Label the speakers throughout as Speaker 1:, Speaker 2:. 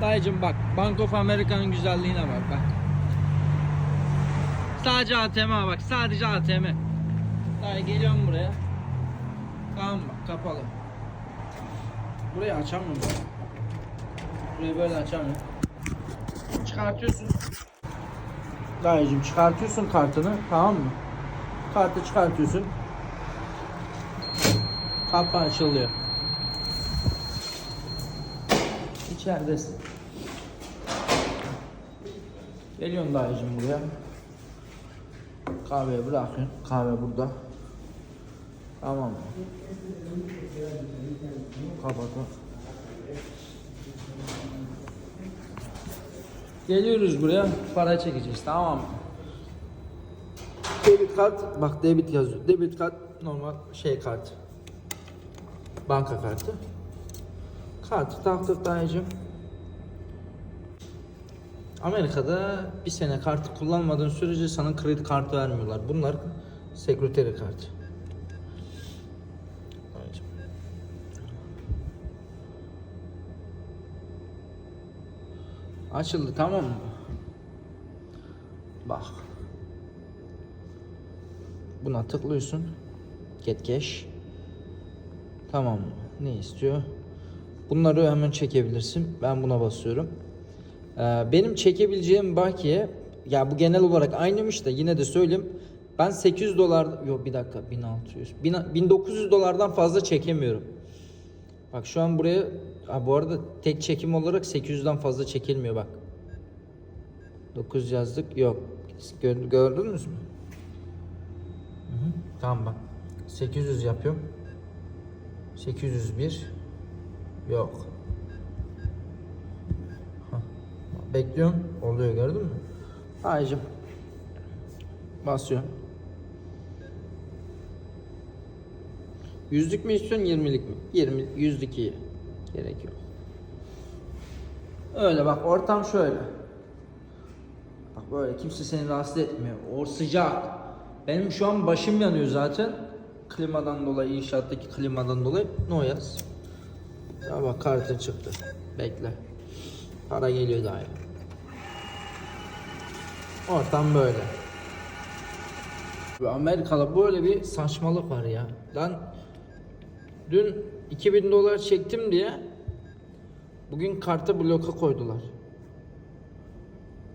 Speaker 1: Dayıcım bak Bank of America'nın güzelliğine bak bak. Sadece ATM ha bak sadece ATM. Dayı geliyorum buraya. Tamam bak kapalı. Burayı açamıyorum. Burayı böyle açamıyorum. Çıkartıyorsun. Dayıcım çıkartıyorsun kartını tamam mı? Kartı çıkartıyorsun. Kapı açılıyor. İçeridesin. Geliyorsun dayıcım buraya. Kahveyi bırakıyorsun. Kahve burada. Tamam mı? Kapatalım. Geliyoruz buraya. Para çekeceğiz. Tamam mı? Debit kart. Bak debit yazıyor. Debit kart normal şey kart. Banka kartı. Kartı taktık dayıcım. Amerika'da bir sene kartı kullanmadığın sürece sana kredi kartı vermiyorlar. Bunlar sekreteri kartı. Açıldı tamam mı? Bak. Buna tıklıyorsun. Get cash. Tamam? Ne istiyor? Bunları hemen çekebilirsin. Ben buna basıyorum. Ee, benim çekebileceğim bakiye ya bu genel olarak aynıymış da yine de söyleyeyim. Ben 800 dolar yok bir dakika 1600 bin- 1900 dolardan fazla çekemiyorum. Bak şu an buraya ha, bu arada tek çekim olarak 800'den fazla çekilmiyor bak. 9 yazdık yok. Gör- gördünüz mü? Hı hı. Tamam bak. 800 yapıyorum. 801 yok. Bekliyorum. Oluyor gördün mü? Dayıcım. Basıyorum. Yüzlük mü istiyorsun, yirmilik mi? Yirmi, yüzlük iyi. Gerek yok. Öyle bak ortam şöyle. Bak böyle kimse seni rahatsız etmiyor. O sıcak. Benim şu an başım yanıyor zaten. Klimadan dolayı, inşaattaki klimadan dolayı. No yaz. Ya bak kartın çıktı. Bekle. Para geliyor daha. Ortam böyle. Amerika'da böyle bir saçmalık var ya. Lan dün 2000 dolar çektim diye bugün karta bloka koydular.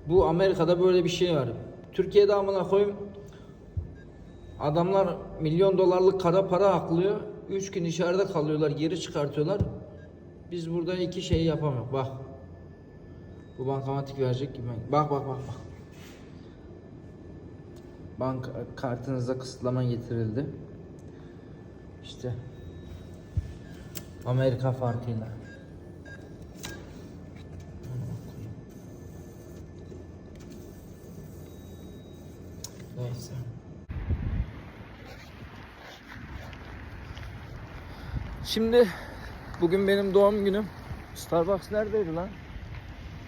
Speaker 1: Bu Amerika'da böyle bir şey var. Türkiye'de amına koyayım adamlar milyon dolarlık kara para aklıyor. 3 gün içeride kalıyorlar, geri çıkartıyorlar. Biz burada iki şeyi yapamıyoruz. Bak. Bu bankamatik verecek gibi. Bak bak bak bak. Bank kartınıza kısıtlama getirildi. İşte Amerika farkıyla. Neyse. Şimdi bugün benim doğum günüm. Starbucks neredeydi lan?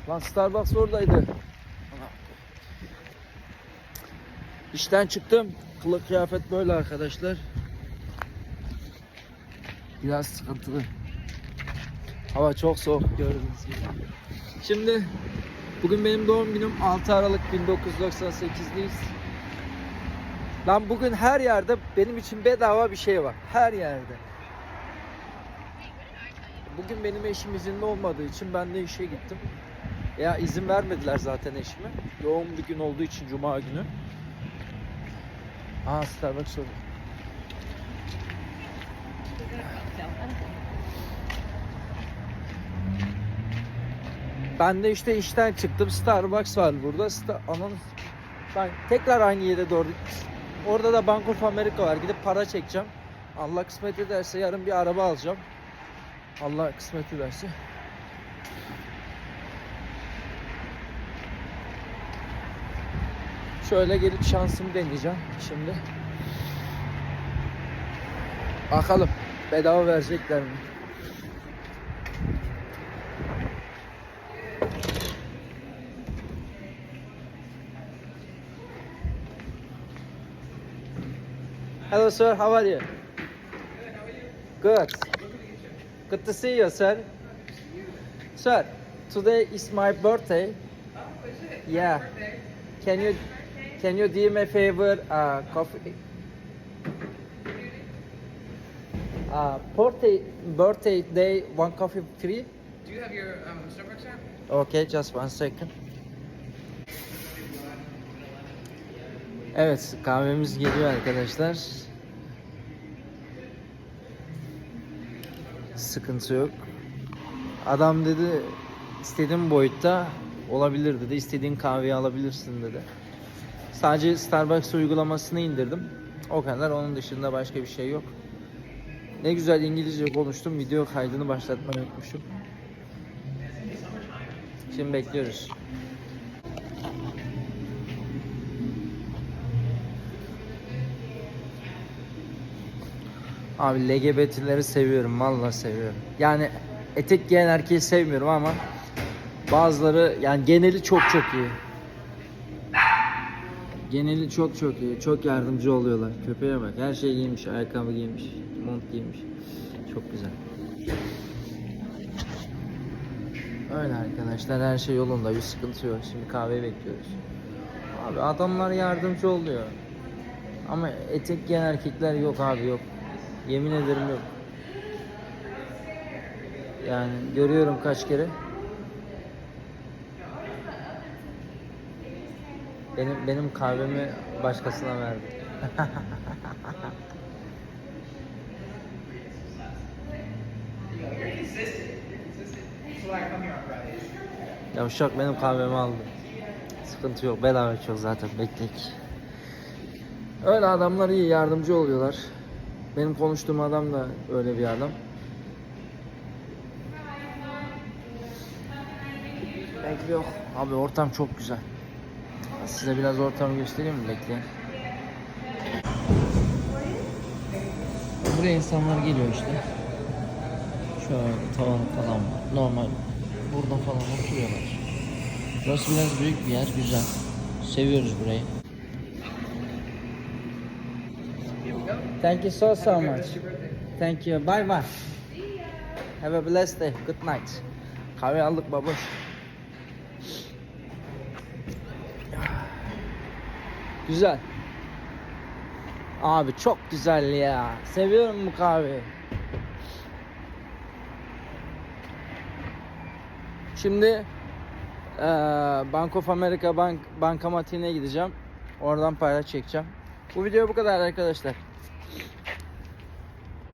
Speaker 1: Lan Starbucks oradaydı. İşten çıktım. Kılık kıyafet böyle arkadaşlar. Biraz sıkıntılı. Hava çok soğuk gördüğünüz gibi. Şimdi bugün benim doğum günüm 6 Aralık 1998'deyiz. Lan bugün her yerde benim için bedava bir şey var. Her yerde. Bugün benim eşim izinli olmadığı için ben de işe gittim. Ya izin vermediler zaten eşime. Yoğun bir gün olduğu için cuma günü. Aa Starbucks oldu. Ben de işte işten çıktım. Starbucks var burada. Sta Ananı ben tekrar aynı yere doğru. Orada da Bank of America var. Gidip para çekeceğim. Allah kısmet ederse yarın bir araba alacağım. Allah kısmet ederse. Şöyle gelip şansımı deneyeceğim şimdi. Bakalım bedava verecekler mi? Hello sir, how are you? Good. Good to see you, sir. Sir, today is my birthday.
Speaker 2: Oh, is it?
Speaker 1: Yeah.
Speaker 2: Birthday.
Speaker 1: Can you can you do me a favor? Uh, coffee. Uh, birthday birthday day one coffee free.
Speaker 2: Do you have your um, Starbucks app?
Speaker 1: Okay, just one second. Evet, kahvemiz geliyor arkadaşlar. Sıkıntı yok. Adam dedi istediğin boyutta olabilir dedi. İstediğin kahveyi alabilirsin dedi. Sadece Starbucks uygulamasını indirdim. O kadar. Onun dışında başka bir şey yok. Ne güzel İngilizce konuştum. Video kaydını başlatmayı unutmuşum. Şimdi bekliyoruz. Abi LGBT'leri seviyorum. Vallahi seviyorum. Yani etek giyen erkeği sevmiyorum ama bazıları yani geneli çok çok iyi. Geneli çok çok iyi. Çok yardımcı oluyorlar. Köpeğe bak. Her şey giymiş. Ayakkabı giymiş. Mont giymiş. Çok güzel. Öyle arkadaşlar her şey yolunda bir sıkıntı yok. Şimdi kahve bekliyoruz. Abi adamlar yardımcı oluyor. Ama etek giyen erkekler yok abi yok. Yemin ederim yok. Yani görüyorum kaç kere. Benim benim kahvemi başkasına verdi. Yavşak benim kahvemi aldı. Sıkıntı yok. Bedava çok zaten. Beklek. Öyle adamlar iyi. Yardımcı oluyorlar. Benim konuştuğum adam da öyle bir adam. Bekle yok. Abi ortam çok güzel. Size biraz ortamı göstereyim mi? Bekleyin. Buraya insanlar geliyor işte. Şöyle tavan falan var. Normal. Burada falan oturuyorlar. Burası biraz büyük bir yer. Güzel. Seviyoruz burayı. Thank you so so much. Thank you. Bye bye. Have a blessed day. Good night. Kahve aldık baboş. Güzel. Abi çok güzel ya. Seviyorum bu kahveyi. Şimdi eee Bank of America bank bankamatiğine gideceğim. Oradan para çekeceğim. Bu video bu kadar arkadaşlar.